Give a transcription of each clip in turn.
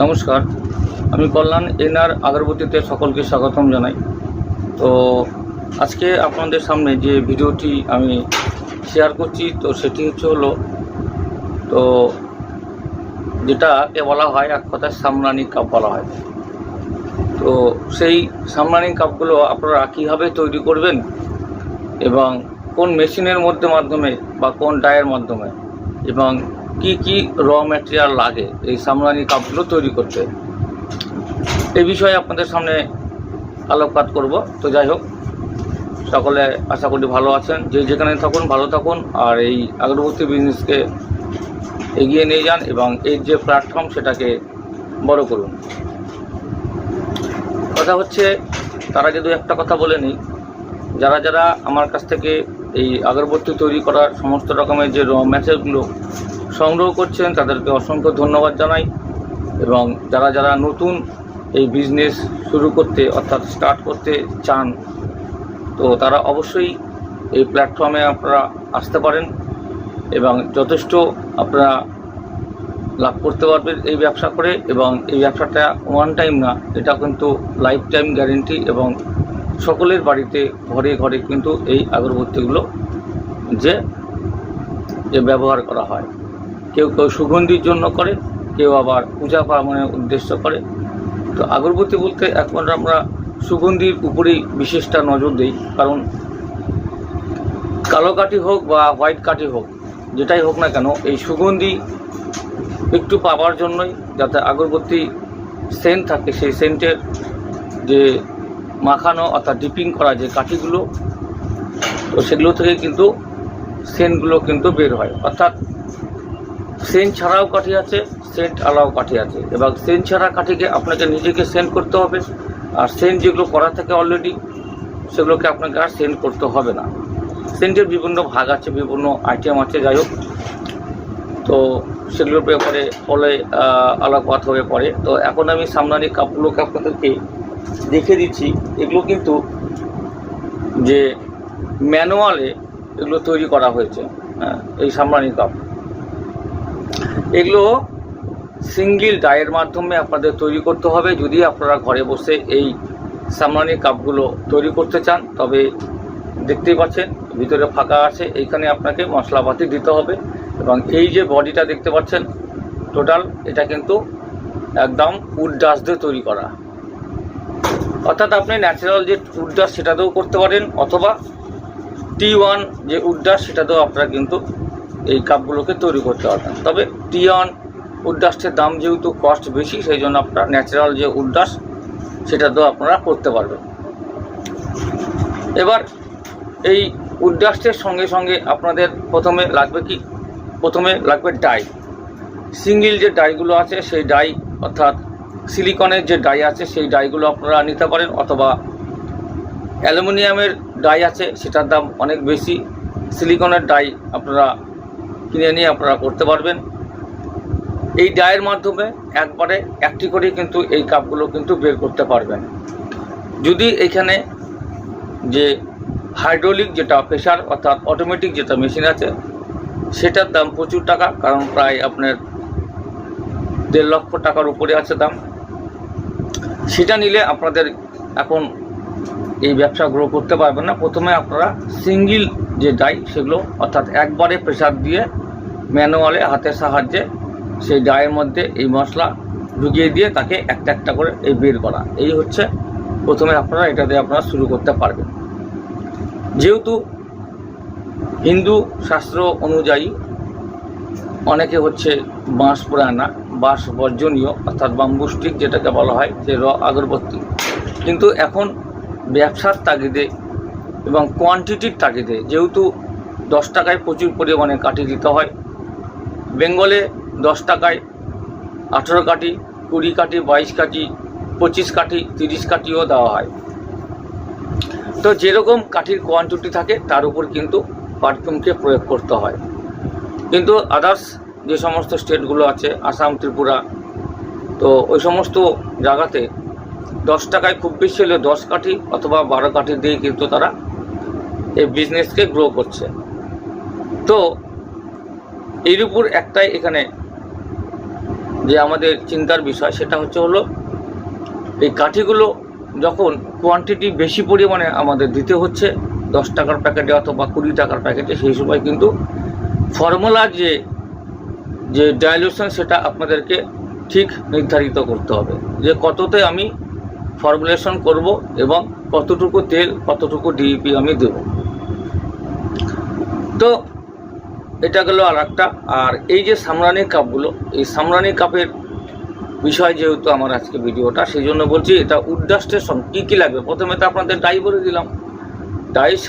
নমস্কার, আমি কল্যাণ এনআর আগরবতীতে সকলকে স্বাগতম জানাই। তো আজকে আপনাদের সামনে যে ভিডিওটি আমি শেয়ার করছি, তো সেটি হচ্ছে হলো, তো যেটাকে বলা হয়, এক কথায় সামরানি কাপ বলা হয়। তো সেই সামরানি কাপগুলো আপনারা কীভাবে তৈরি করবেন এবং কোন মেশিনের মধ্যে মাধ্যমে বা কোন ডায়ের মাধ্যমে এবং কি কি র ম্যাটেরিয়াল লাগে এই সামরানি কাপগুলো তৈরি করতে? এই বিষয়ে আপনাদের সামনে আলোকপাত করব। তো যাই হোক, সকলে আশা করি ভালো আছেন। যে যেখানে থাকুন, ভালো থাকুন। আর এই আগরবতী বিজনেসকে এগিয়ে নিয়ে যান এবং এর যে প্ল্যাটফর্ম সেটাকে বড় করুন। কথা হচ্ছে, তারা যদি একটা কথা বলে নিই। যারা যারা আমার কাছ থেকে এই আগরবত্তি তৈরি করার সমস্ত রকমের যে র ম্যাচেরগুলো সংগ্রহ করছেন, তাদেরকে অসংখ্য ধন্যবাদ জানাই। এবং যারা যারা নতুন এই বিজনেস শুরু করতে, অর্থাৎ স্টার্ট করতে চান, তো তারা অবশ্যই এই প্ল্যাটফর্মে আপনারা আসতে পারেন এবং যথেষ্ট আপনারা লাভ করতে পারবেন এই ব্যবসা করে। এবং এই ব্যবসাটা ওয়ান টাইম না, এটা কিন্তু লাইফ টাইম গ্যারেন্টি এবং সকলের বাড়িতে ঘরে ঘরে কিন্তু এই আগরবত্তিগুলো যে ব্যবহার করা হয়। কেউ কেউ সুগন্ধির জন্য করে, কেউ আবার পূজা পার্বণের উদ্দেশ্য করে। তো আগরবতী বলতে এখন আমরা সুগন্ধির উপরেই বিশেষটা নজর দিই, কারণ কালো কাঠি হোক বা হোয়াইট কাঠি হোক, যেটাই হোক না কেন, এই সুগন্ধি একটু পাওয়ার জন্যই যাতে আগরবতী সেন্ট থাকে, সেই সেন্টের যে মাখানো অর্থাৎ ডিপিং করা যে কাঠিগুলো, তো সেগুলো থেকে কিন্তু সেন্টগুলো কিন্তু বের হয়। অর্থাৎ সেন্ট ছাড়াও কাঠি আছে, সেন্ট আলাও কাঠি আছে। এবং সেন্ট ছাড়া কাঠিকে আপনাকে নিজেকে সেন্ড করতে হবে। আর সেন্ট যেগুলো করা থাকে অলরেডি সেগুলোকে আপনাকে আর সেন্ড করতে হবে না। সেন্টের বিভিন্ন ভাগ আছে, বিভিন্ন আইটেম আছে, যাই হোক। তো সেগুলোর ব্যাপারে ফলে আলোকপাত হয়ে পড়ে। তো এখন আমি সামনানি কাপগুলোকে আপনাদেরকে দেখে দিচ্ছি। এগুলো কিন্তু যে ম্যানুয়ালে এগুলো তৈরি করা হয়েছে হ্যাঁ এই সামরানি কাপ। এগুলো সিঙ্গেল ডায়ের মাধ্যমে আপনাদের তৈরি করতে হবে। যদি আপনারা ঘরে বসে এই সামরানি কাপগুলো তৈরি করতে চান, তবে দেখতেই পাচ্ছেন, ভিতরে ফাঁকা আছে। এইখানে আপনাকে মশলাপাতি দিতে হবে এবং এই যে বডিটা দেখতে পাচ্ছেন টোটাল এটা কিন্তু একদম উড ডাস দিয়ে তৈরি করা। অর্থাৎ আপনি ন্যাচারাল যে উডডাস সেটাতেও করতে পারেন, অথবা টি ওয়ান যে উডডাস সেটাতেও আপনারা কিন্তু এই কাপগুলোকে তৈরি করতে পারবেন। তবে টি ওয়ান উডডাস্টের দাম যেহেতু কস্ট বেশি, সেই জন্য আপনার ন্যাচারাল যে উড্ডাস সেটা তো আপনারা করতে পারবেন। এবার এই উডডাস্টের সঙ্গে সঙ্গে আপনাদের প্রথমে লাগবে কি? প্রথমে লাগবে ডাই। সিঙ্গেল যে ডাইগুলো আছে, সেই ডাই, অর্থাৎ সিলিকনের যে ডাই আছে, সেই ডাইগুলো আপনারা নিতে পারেন, অথবা অ্যালুমিনিয়ামের ডাই আছে, সেটার দাম অনেক বেশি। সিলিকনের ডাই আপনারা কিনে নিয়ে আপনারা করতে পারবেন। এই ডায়ের মাধ্যমে একবারে একটি করে কিন্তু এই কাপগুলো কিন্তু বের করতে পারবেন। যদি এখানে যে হাইড্রোলিক যেটা প্রেশার অর্থাৎ অটোমেটিক যেটা মেশিন আছে, সেটার দাম প্রচুর টাকা, কারণ প্রায় আপনার দেড় লক্ষ টাকার উপরে আছে দাম। সেটা নিলে আপনাদের এখন এই ব্যবসা গ্রো করতে পারবেন না। প্রথমে আপনারা সিঙ্গেল যে ডাই, সেগুলো অর্থাৎ একবারে প্রেশার দিয়ে ম্যানুয়ালে হাতের সাহায্যে সেই ডায়ের মধ্যে এই মশলা ঢুকিয়ে দিয়ে তাকে একটা একটা করে এই বের করা। এই হচ্ছে প্রথমে আপনারা এটা দিয়ে আপনারা শুরু করতে পারবেন। যেহেতু হিন্দু শাস্ত্র অনুযায়ী অনেকে হচ্ছে বাঁশ পোড়ায় না বাঁশ বর্জনীয় অর্থাৎ বাম্বু স্টিক যেটাকে বলা হয়, যে র আগরবত্তি। কিন্তু এখন ব্যবসার তাগিদে এবং কোয়ান্টিটির তাগিদে যেহেতু দশ টাকায় প্রচুর পরিমাণে কাঠি দিতে হয় বেঙ্গলে দশ টাকায়, আঠেরো কাঠি, কুড়ি কাঠি, বাইশ কাঠি, পঁচিশ কাঠি, তিরিশ কাঠিও দেওয়া হয়। তো যেরকম কাঠির কোয়ান্টিটি থাকে, তার উপর কিন্তু পারফিউমকে প্রয়োগ করতে হয়। কিন্তু আদার্স যে সমস্ত স্টেটগুলো আছে, আসাম, ত্রিপুরা, তো ওই সমস্ত জায়গাতে দশ টাকায় খুব বেশি হলে দশ কাঠি অথবা বারো কাঠি দিয়ে কিন্তু তারা এই বিজনেসকে গ্রো করছে। তো এর উপর একটাই এখানে যে আমাদের চিন্তার বিষয়, সেটা হচ্ছে হলো এই কাঠিগুলো যখন কোয়ান্টিটি বেশি পরিমাণে আমাদের দিতে হচ্ছে, দশ টাকার প্যাকেটে অথবা কুড়ি টাকার প্যাকেটে সেই সময় কিন্তু ফর্মুলা যে যে ডাইলুশন সেটা আপনাদেরকে ঠিক নির্ধারিত করতে হবে। যে কততে আমি ফর্মুলেশন করব এবং কতটুকু তেল, কতটুকু ডিইপি আমি দেব। তো এটা গেল আর একটা আর এই যে সামরানি কাপগুলো, এই সামরানি কাপের বিষয় যেহেতু আমার আজকে ভিডিওটা, সেই জন্য বলছি এটা উডডাস্টের সঙ্গে কী কী লাগবে? প্রথমে তো আপনাদের ডাই বলে দিলাম। ডাইয়ের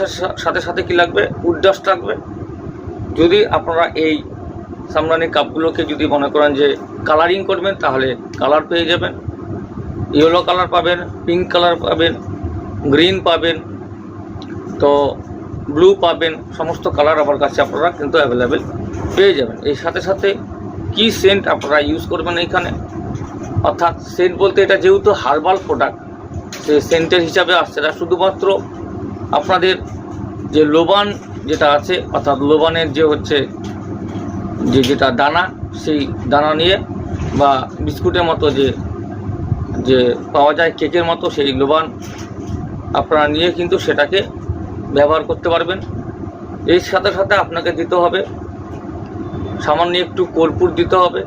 সাথে সাথে কী লাগবে? উডডাস্ট লাগবে। যদি আপনারা এই সামরানি কাপগুলোকে যদি মনে করেন যে কালারিং করবেন, তাহলে কালার পেয়ে যাবেন। ইয়েলো কালার পাবেন পিঙ্ক কালার পাবেন গ্রিন পাবেন। তো ব্লু পাবেন, সমস্ত কালার আমার কাছে আপনারা কিন্তু অ্যাভেলেবেল পেয়ে যাবেন। এই সাথে সাথে কি সেন্ট আপনারা ইউজ করবেন এইখানে? অর্থাৎ সেন্ট বলতে এটা যেহেতু হার্বাল প্রোডাক্ট সে সেন্টের হিসাবে আসছে না। শুধুমাত্র আপনাদের যে লোবান যেটা আছে, অর্থাৎ লোবানের যে হচ্ছে যে যেটা দানা, সেই দানা নিয়ে বা বিস্কুটের মতো যে যে পাওয়া যায়, কেকের মতো সেই লোবান আপনারা নিয়ে কিন্তু সেটাকে ব্যবহার করতে পারবেন। এর সাথে সাথে আপনাকে দিতে হবে, সামান্য একটু কর্পূর দিতে হবে,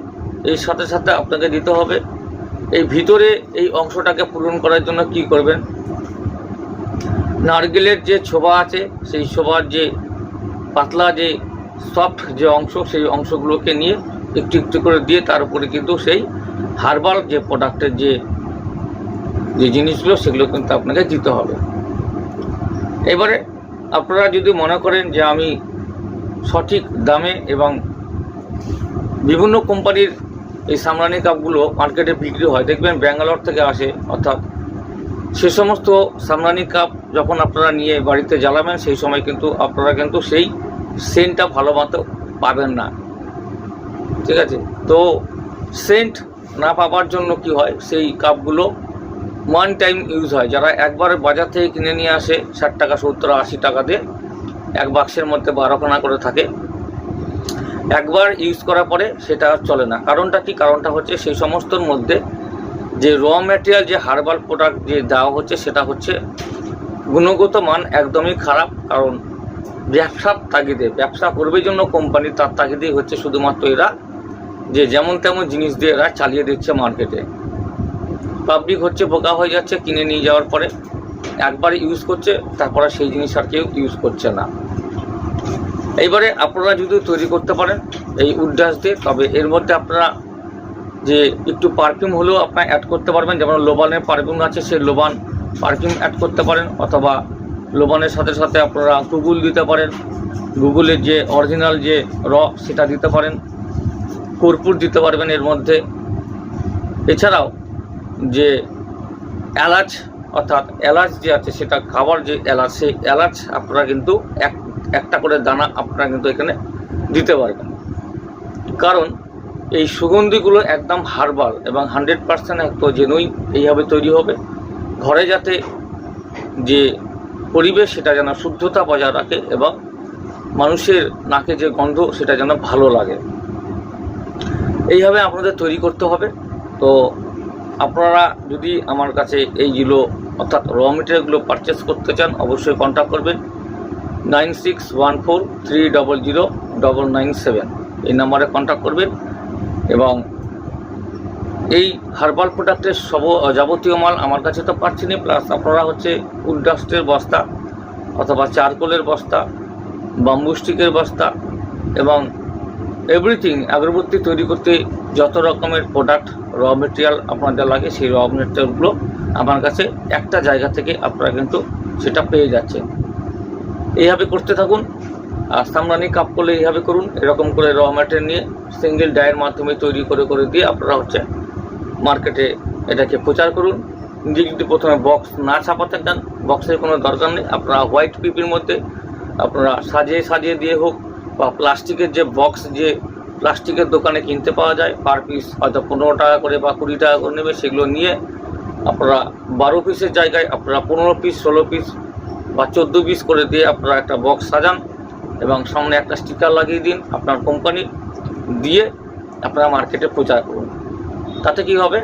এর সাথে সাথে আপনাকে দিতে হবে, এই ভিতরে এই অংশটাকে পূরণ করার জন্য কি করবেন? নারকেলের যে ছোবা আছে, সেই ছোবার যে পাতলা যে সফট যে অংশ, সেই অংশগুলোকে নিয়ে একটু একটু করে দিয়ে তার উপরে কিন্তু সেই হার্বাল যে প্রোডাক্টের যে যে জিনিসগুলো, সেগুলো কিন্তু আপনাকে দিতে হবে। এবারে আপনারা যদি মনে করেন যে আমি সঠিক দামে এবং বিভিন্ন কোম্পানির এই সামরানি কাপগুলো মার্কেটে বিক্রি হয়, দেখবেন ব্যাঙ্গালোর থেকে আসে, অর্থাৎ সে সমস্ত সামরানি কাপ যখন আপনারা নিয়ে বাড়িতে জ্বালাবেন, সেই সময় কিন্তু আপনারা কিন্তু সেই সেন্টটা ভালো মতো পাবেন না। ঠিক আছে? তো সেন্ট না পাওয়ার জন্য কি হয়? সেই কাপগুলো ওয়ান টাইম ইউজ হয়। যারা একবার বাজার থেকে কিনে নিয়ে আসে, ষাট টাকা, সত্তর, আশি টাকা দিয়ে, এক বাক্সের মধ্যে বারোখানা করে থাকে। একবার ইউজ করার পরে সেটা আর চলে না। কারণটা কি? কারণটা হচ্ছে সেই সমস্তর মধ্যে যে র ম্যাটেরিয়াল যে হার্বাল প্রোডাক্ট যে দেওয়া হচ্ছে, সেটা হচ্ছে গুণগত মান একদমই খারাপ। কারণ ব্যবসার তাগিদে, ব্যবসা করবে জন্য কোম্পানি তার তাগিদেই হচ্ছে শুধুমাত্র এরা যে যেমন তেমন জিনিস দিয়ে এরা চালিয়ে দিচ্ছে মার্কেটে পাবলিক হচ্ছে, বোকা হয়ে যাচ্ছে কিনে নিয়ে যাওয়ার পরে। একবার ইউজ করছে, তারপরে সেই জিনিস আর কেউ ইউজ করছে না। এইবারে আপনারা যদি তৈরি করতে পারেন এই উড্ডাস দিয়ে, তবে এর মধ্যে আপনারা যে একটু পারফিউম হলেও আপনারা অ্যাড করতে পারবেন, যেমন লোবানের পারফিউম আছে, সেই লোবান পারফিউম অ্যাড করতে পারেন, অথবা লোবানের সাথে সাথে আপনারা গুগল দিতে পারেন। গুগলের যে অরিজিনাল যে র, সেটা দিতে পারেন। কর্পূর দিতে পারবেন এর মধ্যে। এছাড়াও যে এলাচ, অর্থাৎ এলাচ যে আছে, সেটা খাবার যে এলাচ, সেই এলাচ আপনারা কিন্তু এক, একটা করে দানা আপনারা কিন্তু এখানে দিতে পারবেন। কারণ এই সুগন্ধিগুলো একদম হার্বাল এবং হান্ড্রেড পার্সেন্ট একদম জেনুইন এইভাবে তৈরি হবে। ঘরে যাতে যে পরিবেশ, সেটা যেন শুদ্ধতা বজায় রাখে এবং মানুষের নাকে যে গন্ধ, সেটা যেন ভালো লাগে। এইভাবে আপনাদের তৈরি করতে হবে। তো আপনারা যদি আমার কাছে এইগুলো অর্থাৎ র মেটেরিয়ালগুলো পারচেস করতে চান, অবশ্যই কন্ট্যাক্ট করবেন। Nine six one four three double zero double nine seven এই নাম্বারে কন্ট্যাক্ট করবেন এবং এই হার্বাল প্রোডাক্টের সব যাবতীয় মাল আমার কাছে তো পাচ্ছি না প্লাস আপনারা হচ্ছে উডডাস্টের বস্তা, অথবা চারকোলের বস্তা বাম্বু স্টিকের বস্তা এবং এভরিথিং আগরবত্তি তৈরি করতে যত রকমের প্রোডাক্ট র মেটেরিয়াল আপনাদের লাগে, সেই র মেটেরিয়ালগুলো আমার কাছে একটা জায়গা থেকে আপনারা কিন্তু সেটা পেয়ে যাচ্ছেন। এইভাবে করতে থাকুন, আর সামরানি কাপ করলে এইভাবে করুন, এরকম করে র ম্যাটেরিয়াল নিয়ে সিঙ্গেল ডায়ের মাধ্যমে তৈরি করে করে দিয়ে আপনারা হচ্ছে মার্কেটে এটাকে প্রচার করুন। নিজে যদি প্রথমে বক্স না ছাপাতে চান বক্সের কোনো দরকার নেই, আপনারা হোয়াইট পিপির মধ্যে আপনারা সাজিয়ে সাজিয়ে দিয়ে হোক বা প্লাস্টিকের যে বক্স যে প্লাস্টিকের দোকানে কিনতে পাওয়া যায় পার পিস হয়তো পনেরো টাকা করে বা কুড়ি টাকা করে নেবে, সেগুলো নিয়ে আপনারা বারো পিসের জায়গায় আপনারা পনেরো পিস ষোলো পিস বা চোদ্দ পিস করে দিয়ে আপনারা একটা বক্স সাজান এবং সামনে একটা স্টিকার লাগিয়ে দিন আপনার কোম্পানি দিয়ে আপনারা মার্কেটে প্রচার করুন। তাতে কি হবে?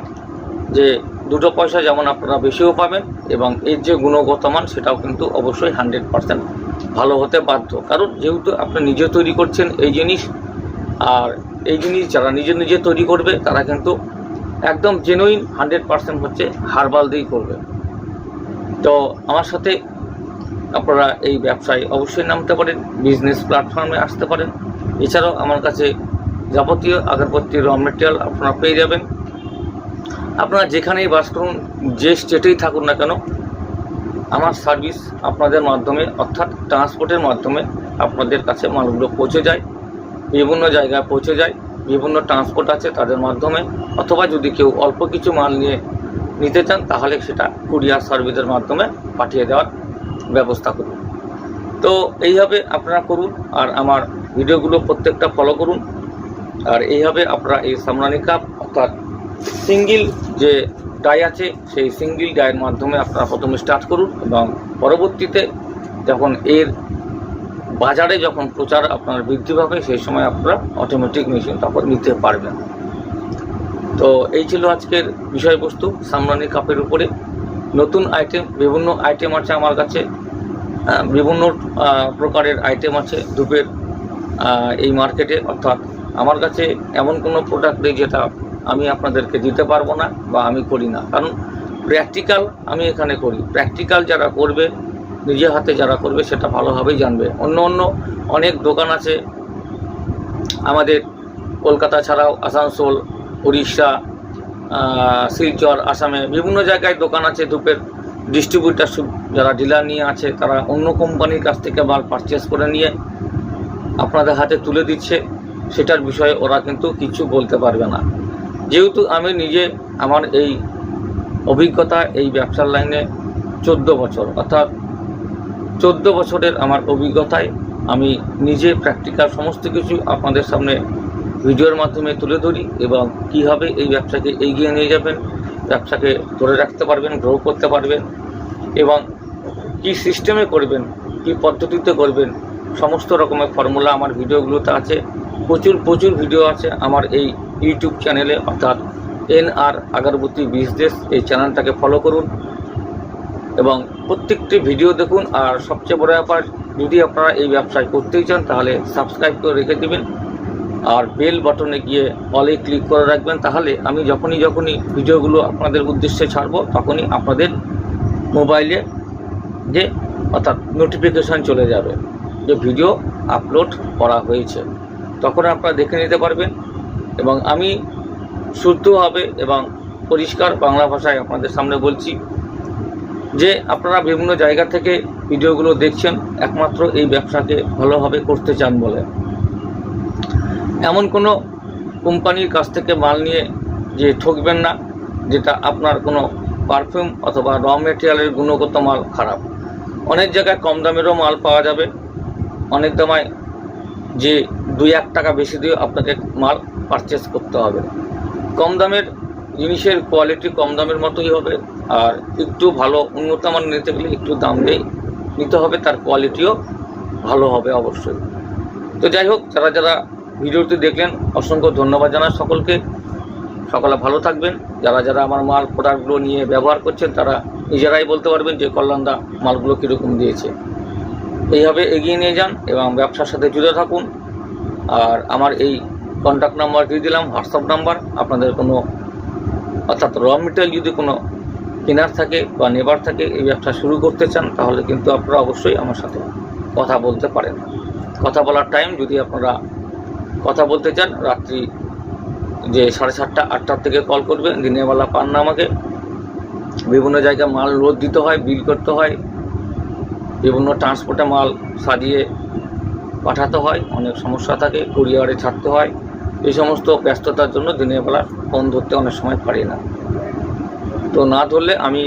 যে দুটো পয়সা যেমন আপনারা বেশিও পাবেন এবং এর যে গুণগত মান সেটাও কিন্তু অবশ্যই হান্ড্রেড পার্সেন্ট ভালো হতে বাধ্য। কারণ যেহেতু আপনি নিজে তৈরি করছেন এই জিনিস, আর এই জিনিস যারা নিজে নিজে তৈরি করবে, তারা কিন্তু একদম জেনুইন হান্ড্রেড পার্সেন্ট হচ্ছে হার্বাল দিয়েই করবে। তো আমার সাথে আপনারা এই ব্যবসায় অবশ্যই নামতে পারেন বিজনেস প্ল্যাটফর্মে আসতে পারেন। এছাড়াও আমার কাছে যাবতীয় আগরবাতির র মেটেরিয়াল আপনারা পেয়ে যাবেন। আপনারা যেখানেই বাস করুন, যে স্টেটেই থাকুন না কেন আমার সার্ভিস আপনাদের মাধ্যমে, অর্থাৎ ট্রান্সপোর্টের মাধ্যমে আপনাদের কাছে মালগুলো পৌঁছে যায়, বিভিন্ন জায়গায় পৌঁছে যায়, বিভিন্ন ট্রান্সপোর্ট আছে তাদের মাধ্যমে, অথবা যদি কেউ অল্প কিছু মাল নিয়ে নিতে চান, তাহলে সেটা কুরিয়ার সার্ভিসের মাধ্যমে পাঠিয়ে দেওয়ার ব্যবস্থা করুন। তো এইভাবে আপনারা করুন, আর আমার ভিডিওগুলো প্রত্যেকটা ফলো করুন। আর এইভাবে আপনারা এই সামরানি কাপ অর্থাৎ সিঙ্গেল যে ডাই আছে, সেই সিঙ্গেল ডায়ের মাধ্যমে আপনারা প্রথমে স্টার্ট করুন এবং পরবর্তীতে যখন এর বাজারে যখন প্রচার আপনার বৃদ্ধি পাবে, সেই সময় আপনারা অটোমেটিক মেশিন তখন নিতে পারবেন। তো এই ছিল আজকের বিষয়বস্তু, সামরানি কাপের উপরে। নতুন আইটেম বিভিন্ন আইটেম আছে আমার কাছে। বিভিন্ন প্রকারের আইটেম আছে ধূপের এই মার্কেটে অর্থাৎ আমার কাছে এমন কোনো প্রোডাক্ট নেই যেটা আমি আপনাদেরকে দিতে পারব না বা আমি করি না। কারণ প্র্যাকটিক্যাল আমি এখানে করি। প্র্যাকটিক্যাল যারা করবে, নিজে হাতে যারা করবে, সেটা ভালোভাবেই জানবে। অন্য অন্য অনেক দোকান আছে, আমাদের কলকাতা ছাড়াও আসানসোল, উড়িষ্যা শিলচর, আসামে বিভিন্ন জায়গায় দোকান আছে ধূপের ডিস্ট্রিবিউটার যারা ডিলার নিয়ে আছে, তারা অন্য কোম্পানির কাছ থেকে মাল পারচেস করে নিয়ে আপনাদের হাতে তুলে দিচ্ছে। সেটার বিষয়ে ওরা কিন্তু কিছু বলতে পারবে না। যেহেতু আমি নিজে আমার এই অভিজ্ঞতা এই ব্যবসার লাইনে চোদ্দ বছর, অর্থাৎ চোদ্দ বছরের আমার অভিজ্ঞতায় আমি নিজে প্র্যাকটিক্যাল সমস্ত কিছু আপনাদের সামনে ভিডিওর মাধ্যমে তুলে ধরি এবং কীভাবে এই ব্যবসাকে এগিয়ে নিয়ে যাবেন, ব্যবসাকে ধরে রাখতে পারবেন গ্রো করতে পারবেন এবং কি সিস্টেমে করবেন, কি পদ্ধতিতে করবেন, সমস্ত রকমের ফর্মুলা আমার ভিডিওগুলোতে আছে। প্রচুর প্রচুর ভিডিও আছে আমার এই ইউটিউব চ্যানেলে, অর্থাৎ এন আর আগরবতী বিজনেস এই চ্যানেলটাকে ফলো করুন। এবং প্রত্যেকটি ভিডিও দেখুন, আর সবচেয়ে বড় ব্যাপার, যদি আপনারা এই ব্যবসায় করতেই চান, তাহলে সাবস্ক্রাইব করে রেখে দেবেন। আর বেল বাটনে গিয়ে অলে ক্লিক করে রাখবেন, তাহলে আমি যখনই যখনই ভিডিওগুলো আপনাদের উদ্দেশ্যে ছাড়বো, তখনই আপনাদের মোবাইলে যে, অর্থাৎ নোটিফিকেশান চলে যাবে, যে ভিডিও আপলোড করা হয়েছে। তখন আপনারা দেখে নিতে পারবেন। এবং আমি শুদ্ধভাবে এবং পরিষ্কার বাংলা ভাষায় আপনাদের সামনে বলছি যে আপনারা বিভিন্ন জায়গা থেকে ভিডিওগুলো দেখছেন, একমাত্র এই ব্যবসাকে ভালোভাবে করতে চান বলে। এমন কোনো কোম্পানির কাছ থেকে মাল নিয়ে যে ঠকবেন না, যেটা আপনার কোনো পারফিউম অথবা র মেটেরিয়ালের গুণগত মাল খারাপ। অনেক জায়গায় কম দামেরও মাল পাওয়া যাবে। অনেক দামায় যে দুই এক টাকা বেশি দিয়ে আপনাকে মাল পারচেস করতে হবে। কম দামের জিনিসের কোয়ালিটি কম দামের মতোই হবে, আর একটু ভালো উন্নত মান নিতে গেলে একটু দাম দিয়ে নিতে হবে, তার কোয়ালিটিও ভালো হবে অবশ্যই। তো যাই হোক, যারা যারা ভিডিওটি দেখলেন, অসংখ্য ধন্যবাদ জানাই সকলকে। সকলে ভালো থাকবেন। যারা যারা আমার মাল প্রোডাক্টগুলো নিয়ে ব্যবহার করছেন, তারা নিজেরাই বলতে পারবেন যে কল্যাণদা মালগুলো কীরকম দিয়েছে। এইভাবে এগিয়ে নিয়ে যান এবং ব্যবসার সাথে জুড়ে থাকুন। আর আমার এই কন্ট্যাক্ট নাম্বার দিয়ে দিলাম হোয়াটসঅ্যাপ নাম্বার আপনাদের কোনো, অর্থাৎ র মেটেরিয়াল যদি কোনো কেনার থাকে বা নেবার থাকে, এই ব্যবসা শুরু করতে চান, তাহলে কিন্তু আপনারা অবশ্যই আমার সাথে কথা বলতে পারেন। কথা বলার টাইম যদি আপনারা কথা বলতে চান, রাত্রি যে সাড়ে সাতটা, আটটার থেকে কল করবেন দিনের বেলা পান না আমাকে। বিভিন্ন জায়গায় মাল রোদ দিতে হয় বিল করতে হয়। বিভিন্ন ট্রান্সপোর্টে মাল সাজিয়ে পাঠাতে হয়, অনেক সমস্যা থাকে কুরিয়ারে ছাড়তে হয়। এই সমস্ত ব্যস্ততার জন্য দিনের বেলা ফোন ধরতে অনেক সময় পারি না। তো না ধরলে আমি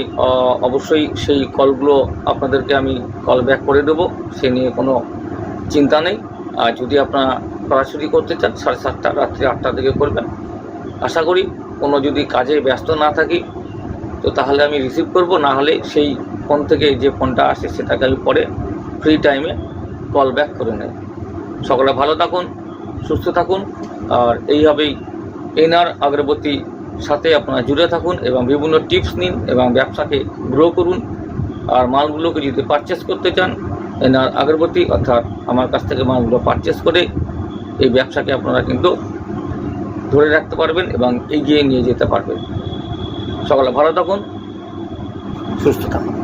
অবশ্যই সেই কলগুলো আপনাদেরকে আমি কল ব্যাক করে দেবো। সে নিয়ে কোনো চিন্তা নেই। আর যদি আপনারা সরাসরি করতে চান, সাড়ে সাতটা, রাত্রি আটটা থেকে করবেন। আশা করি কোনো যদি কাজে ব্যস্ত না থাকি, তো তাহলে আমি রিসিভ করব। না হলে সেই ফোন থেকে যে ফোনটা আসে, সেটাকে আমি পরে ফ্রি টাইমে কল ব্যাক করে নেই সকলে ভালো থাকুন। সুস্থ থাকুন। আর এইভাবেই এনআর আগরবতী সাথে আপনারা জুড়ে থাকুন এবং বিভিন্ন টিপস নিন এবং ব্যবসাকে গ্রো করুন। আর মালগুলোকে যদি পারচেস করতে চান, এনার আগরবতী অর্থাৎ আমার কাছ থেকে মালগুলো পারচেস করে এই ব্যবসাকে আপনারা কিন্তু ধরে রাখতে পারবেন এবং এগিয়ে নিয়ে যেতে পারবেন। সকালে ভালো থাকুন, সুস্থ থাকুন।